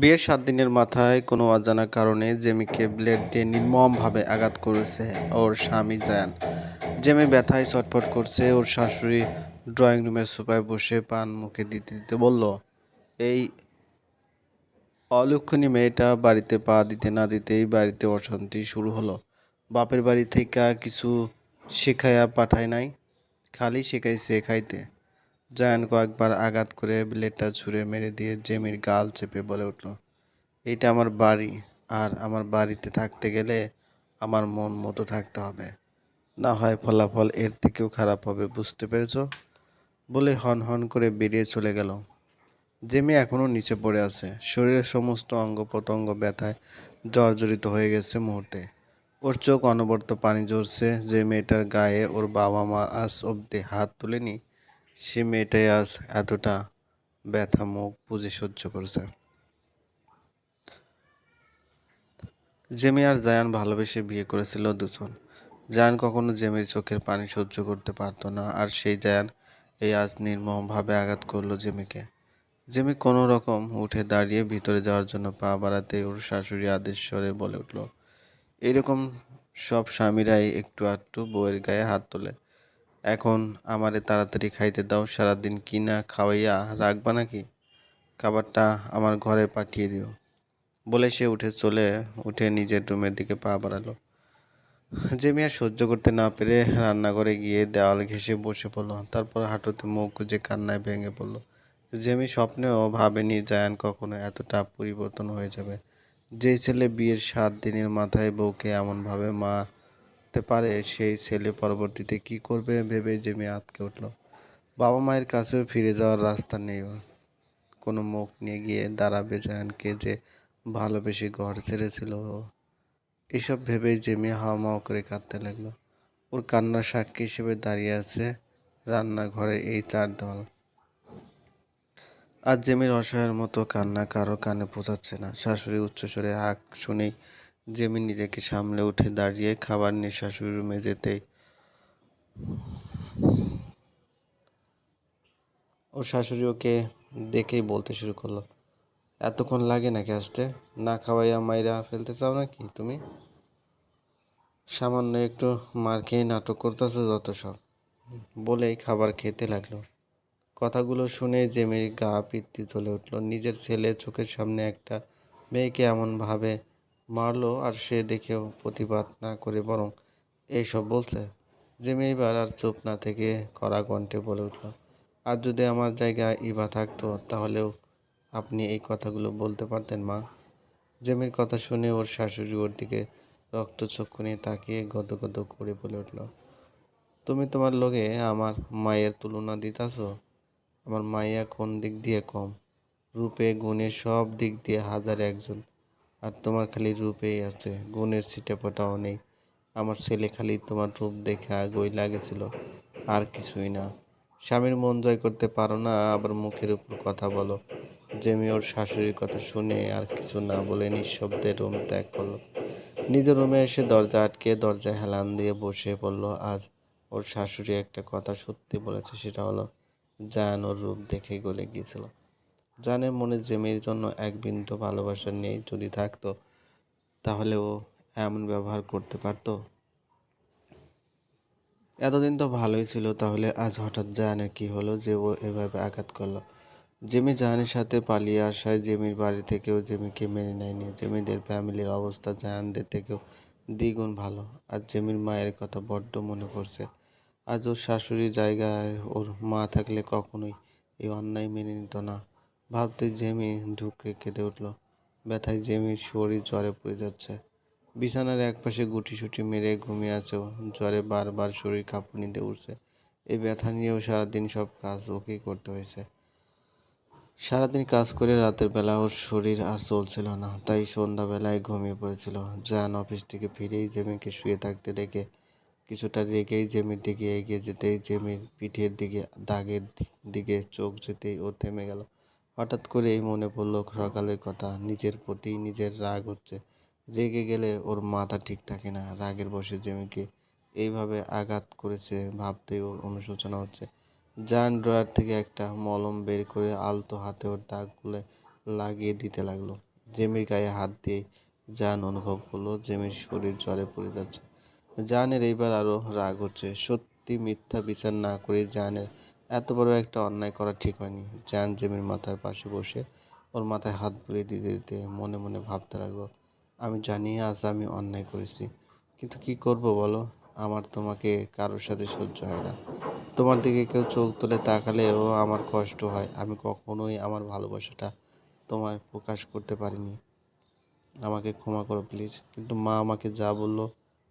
বিয়ের সাত দিনের মাথায় কোনো অজানা কারণে জেমিকে ব্লেড দিয়ে নির্মমভাবে আঘাত করেছে ওর স্বামী জায়ান। জেমি ব্যথায় ছটফট করছে, ওর শাশুড়ি ড্রয়িং রুমের সোফায় বসে পান মুখে দিতে দিতে বলল, এই অলক্ষণী মেয়েটা বাড়িতে পা দিতে না দিতেই বাড়িতে অশান্তি শুরু হলো। বাপের বাড়ি থেকে কিছু শেখাইয়া পাঠায় নাই, খালি শেখাইছে খাইতে। জায়ান কয়েকবার আঘাত করে ব্লেডটা ছুঁড়ে মেরে দিয়ে জেমির গাল চেপে বলে উঠল এটা আমার বাড়ি, আর আমার বাড়িতে থাকতে গেলে আমার মন মতো থাকতে হবে। না হয় ফলাফল এর থেকেও খারাপ হবে, বুঝতে পেরেছ? বলে হন হন করে বেরিয়ে চলে গেল। জেমি এখনও নিচে পড়ে আছে। শরীরের সমস্ত অঙ্গ প্রত্যঙ্গ ব্যথায় জর্জরিত হয়ে গেছে মুহূর্তে। ওর চোখ অনবর্ত পানি ঝরছে। যে মেয়েটার গায়ে ওর বাবা মা আজ অব্দি হাত তুলেনি। সে মেয়েটাই আজ এতটা ব্যথা মুখ বুঝে সহ্য করছে। জেমি আর জায়ান ভালোবেসে বিয়ে করেছিল দুজন। জায়ান কখনো জেমির চোখের পানি সহ্য করতে পারতো না, আর সেই জায়ান এই আজ নির্মমভাবে আঘাত করল জেমিকে। জেমি কোনো রকম উঠে দাঁড়িয়ে ভিতরে যাওয়ার জন্য পা বাড়াতে ওর শাশুড়ি আদেশ স্বরে বলে উঠল এরকম সব স্বামীরাই একটু আধটু বউয়ের গায়ে হাত তোলে। এখন আমারে তাড়াতাড়ি খাইতে দাও, সারাদিন কি না খাওয়াইয়া রাখবা নাকি? খাবারটা আমার ঘরে পাঠিয়ে দিও। বলে সে উঠে চলে, উঠে নিজের রুমের দিকে পা বাড়ালো। জেমি আর সহ্য করতে না পেরে রান্নাঘরে গিয়ে দেওয়াল ঘেঁষে বসে পড়ল। তারপর হাঁটুতে মুখ গুজে কান্নায় ভেঙে পড়ল। জেমি স্বপ্নেও ভাবেনি জায়ান কখনো এতটা পরিবর্তন হয়ে যাবে। যে ছেলে বিয়ের সাত দিনের মাথায় বউকে এমনভাবে মারতে পারে সেই ছেলে পরবর্তীতে কি করবে ভেবে জেমি আতকে উঠল। বাবা মায়ের কাছেও ফিরে যাওয়ার রাস্তা নেই ওর। কোনো মুখ নিয়ে গিয়ে দাঁড়াবে জায়ানকে যে ভালোবেসে ঘর ছেড়েছিল। এসব ভেবেই জেমি হাওমাও করে কাঁদতে লাগল। ওর কান্নার সাক্ষী হিসেবে দাঁড়িয়ে আছে রান্নাঘরের এই চার দল। আর জেমির অসহায়ের মতো কান্না কারও কানে পৌঁছাচ্ছে না। শাশুড়ি উচ্চস্বরে হাঁক শুনেই জেমি নিজেকে সামলে উঠে দাঁড়িয়ে খাবার নিয়ে শাশুড়ির রুমে যেতেই ও শাশুড়ি ওকে দেখেই বলতে শুরু করল, এতক্ষণ লাগে নাকি আসতে? না খাওয়াইয়া মাইরা ফেলতে চাও নাকি তুমি? সামান্য একটু মার খেয়ে নাটক করতেছো যত সব। বলেই খাবার খেতে লাগল। কথাগুলো শুনে জেমির গা পিত্তি তুলে উঠল। নিজের ছেলে চোখের সামনে একটা মেয়েকে এমনভাবে মারলো আর সে দেখেও প্রতিবাদ না করে বরং এইসব বলছে। জেমি এবার আর চুপ না থেকে কড়া কণ্ঠে বলে উঠল, আর যদি আমার জায়গায় ইভা থাকতো, তাহলেও আপনি এই কথাগুলো বলতে পারতেন, মা। জেমির কথা শুনে ওর শাশুড়ি ওর দিকে রক্তচক্ষু নিয়ে তাকিয়ে গদ গদ করে বলে উঠল, তুমি তোমার লোকে আমার মায়ের তুলনা দিতাছো? আমার মাইয়া কোন দিক দিয়ে কম? রূপে, গুণে সব দিক দিয়ে হাজার একজন। আর তোমার খালি রূপেই আছে। গুণের ছিটেফোঁটাও নেই। আমার ছেলে খালি তোমার রূপ দেখে আগই লাগেছিল। আর কিছুই না। স্বামীর মন জয় করতে পারো না, আবার মুখের উপর কথা বলো। জেমি ওর শাশুড়ির কথা শুনে আর কিছু না বলে নিঃশব্দে রুম ত্যাগ করল। নিজের রুমে এসে দরজা আটকে দরজায় হেলান দিয়ে বসে পড়ল। আজ ওর শাশুড়ি একটা কথা সত্যি বলেছে, সেটা হলো জায়ান ওর রূপ দেখে গলে গিয়েছিল। জানের মনে জেমির জন্য এক বিন্দু ভালোবাসা নেই যদি থাকতো, তাহলে ও এমন ব্যবহার করতে পারতো। এতদিন তো ভালোই ছিল, তাহলে আজ হঠাৎ জায়ানের কি হলো যে ও এভাবে আঘাত করল। জেমি জাহানের সাথে পালিয়ে আসায় জেমির বাড়ি থেকেও জেমিকে মেনে নেয়নি। জেমিদের ফ্যামিলির অবস্থা জাহানদের থেকেও দ্বিগুণ ভালো। আর জেমির মায়ের কথা বড্ড মনে পড়ছে। আজ ওর শাশুড়ির জায়গায় ওর মা থাকলে কখনোই এই অন্যায় মেনে নিত না। ভাবতে জেমি ঢুকে কেঁদে উঠল। ব্যথায় জেমির শরীর জ্বরে পড়ে যাচ্ছে। বিছানার একপাশে গুটি সুটি মেরে ঘুমিয়ে আছে জ্বরে বারবার শরীর কাঁপুনি দিয়ে উঠছে। এই ব্যথা নিয়েও সারাদিন সব কাজ ওকেই করতে হয়েছে। সারাদিন কাজ করে রাতের বেলা ওর শরীর আর চলছিল না, তাই সন্ধ্যাবেলায় ঘুমিয়ে পড়েছিল। জান অফিস থেকে ফিরেই জেমিকে শুয়ে থাকতে দেখে কিছুটা রেগেই জেমির দিকে এগিয়ে যেতেই জেমির পিঠের দিকে, দাগের দিকে চোখ যেতেই ও থেমে গেল। হঠাৎ করেই মনে পড়ল সকালের কথা। নিজের প্রতি নিজের রাগ হচ্ছে। রেগে গেলে ওর মাথা ঠিক থাকে না। রাগের বসে জেমিকে এইভাবে আঘাত করেছে ভাবতেই ওর অনুশোচনা হচ্ছে। জান ড্রয়ার থেকে একটা মলম বের করে আলতো হাতে ওর দাগ খুলে লাগিয়ে দিতে লাগল। জেমির গায়ে হাত দিয়ে জান অনুভব করল জেমির শরীর জ্বরে পড়ে যাচ্ছে। জানের এইবার আরও রাগ হচ্ছে। সত্যি মিথ্যা বিচার না করে জানের এত বড় একটা অন্যায় করা ঠিক হয়নি। জান জেমির মাথার পাশে বসে ওর মাথায় হাত বুলিয়ে দিতে দিতে মনে মনে ভাবতে লাগল, আমি জানি আজ আমি অন্যায় করেছি, কিন্তু কি করব বলো? আমার তোমাকে কারোর সাথে সহ্য হয় না। তোমার দিকে কেউ চোখ তুলে তাকালেও আমার কষ্ট হয়। আমি কখনোই আমার ভালোবাসাটা তোমায় প্রকাশ করতে পারিনি। আমাকে ক্ষমা করো প্লিজ, কিন্তু মা আমাকে যা বলল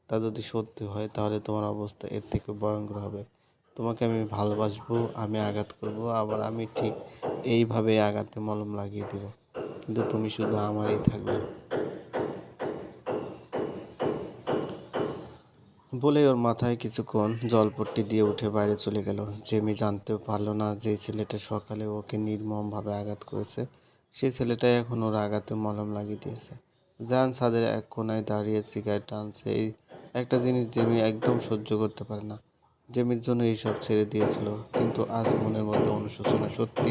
তা যদি সত্যি হয় তাহলে তোমার অবস্থা এর থেকে ভয়ঙ্কর হবে। তোমাকে আমি ভালোবাসবো, আমি আঘাত করব, আবার আমি ঠিক এইভাবে আঘাতে মলম লাগিয়ে দেব। কিন্তু তুমি শুধু আমারই থাকবে। বলে ওর মাথায় কিছুক্ষণ জলপট্টি দিয়ে উঠে বাইরে চলে গেল। জেমি জানতেও পারল না যে ছেলেটা সকালে ওকে নির্মমভাবে আঘাত করেছে। সেই ছেলেটাই এখন ওর আঘাতে মলম লাগিয়ে দিয়েছে। জান ছাদের এক কোনায় দাঁড়িয়ে সিগারেট টানছে। এই একটা জিনিস জেমি একদম সহ্য করতে পারে না। জেমির জন্য এইসব ছেড়ে দিয়েছিল। কিন্তু আজ মনের মধ্যে অনুশোচনা সত্যি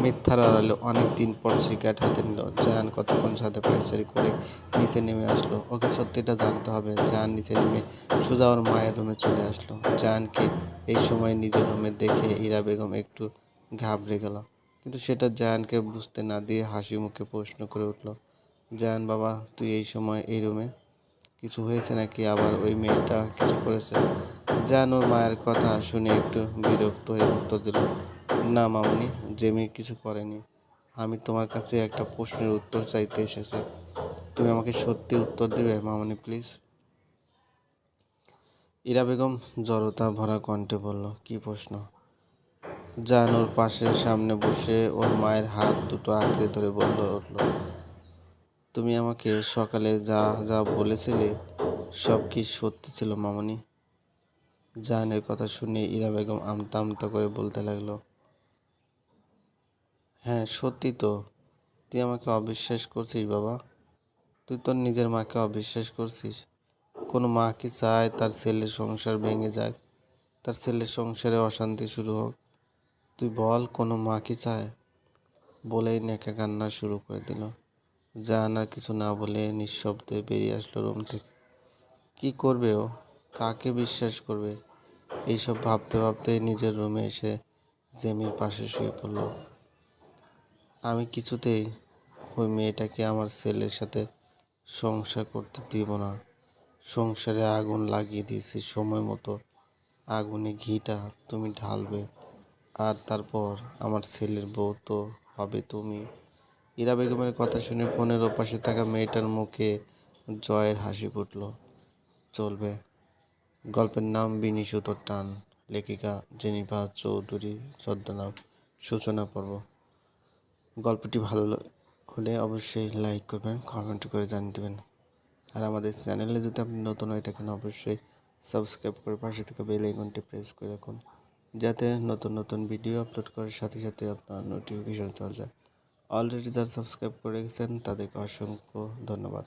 মিথ্যার আড়ালে অনেক দিন পর সিগারেট হাতে নিল। জান কতক্ষণ সাথে পায়চারি করে নিচে নেমে আসলো। ওকে সত্যিটা জানতে হবে জান নিচে নেমে সোজা ওর মায়ের রুমে চলে আসলো। জানকে এই সময় নিজের রুমে দেখে ইরা বেগম একটু ঘাবড়ে গেল। কিন্তু সেটা জায়ানকে বুঝতে না দিয়ে হাসি মুখে প্রশ্ন করে উঠল, জায়ান বাবা, তুই এই সময় এই রুমে? কিছু হয়েছে নাকি? আবার ওই মেয়েটা কিছু করেছে? জায়ান ওর মায়ের কথা শুনে একটু বিরক্ত হয়ে উত্তর দিল, না মামনি, জেমি কিছু করেনি। আমি তোমার কাছে একটা প্রশ্নের উত্তর চাইতে এসেছি। তুমি আমাকে সত্যি উত্তর দেবে, মামনি, প্লিজ? ইরা বেগম জড়তা ভরা কণ্ঠে বলল, কি প্রশ্ন? জানুর পাশের সামনে বসে ওর মায়ের হাত দুটো আঁকড়ে ধরে বলল, উঠল। তুমি আমাকে সকালে যা যা বলেছিলে, সব কি সত্যি ছিল মামনি? জাহানের কথা শুনে ইরা বেগম আমতা আমতা করে বলতে লাগল হ্যাঁ সত্যি তো। তুই আমাকে অবিশ্বাস করছিস বাবা। তুই তোর নিজের মাকে অবিশ্বাস করছিস। কোনো মা কি চায় তার ছেলের সংসার ভেঙে যাক, তার ছেলের সংসারে অশান্তি শুরু হোক? তুই বল, কোনো মা কি চায়? বলেই নেকা কান্না শুরু করে দিল। জাহান কিছু না বলে নিঃশব্দে বেরিয়ে আসলো রুম থেকে। কি করবে ও? কাকে বিশ্বাস করবে? এইসব ভাবতে ভাবতে নিজের রুমে এসে জেমির পাশে শুয়ে পড়ল। আমি কিছুতেই ওই মেয়েটাকে আমার ছেলের সাথে সংসার করতে দিব না। সংসারে আগুন লাগিয়ে দিয়েছি, সময় মতো। আগুনে ঘিটা তুমি ঢালবে, আর তারপর আমার ছেলের বউ তো হবে তুমি। ইরা বেগমের কথা শুনে ফোনের ওপাশে থাকা মেয়েটার মুখে জয়ের হাসি ফুটল। চলবে। গল্পের নাম বিনি সুতোর টান, লেখিকা জেনিফা চৌধুরী, ছদ্মনাম সূচনা পর্ব। গল্পটি ভালো হলে অবশ্যই লাইক করবেন কমেন্ট করে জানিয়ে দেবেন। আর আমাদের চ্যানেলে যদি আপনি নতুন হয়ে থাকেন, অবশ্যই সাবস্ক্রাইব করে পাশে থেকে বেল আইকনটি প্রেস করে রাখুন, যাতে নতুন নতুন ভিডিও আপলোড করার সাথে সাথে আপনার নোটিফিকেশন চলে যায়। অলরেডি যারা সাবস্ক্রাইব করে রেখেছেন তাদেরকে অসংখ্য ধন্যবাদ।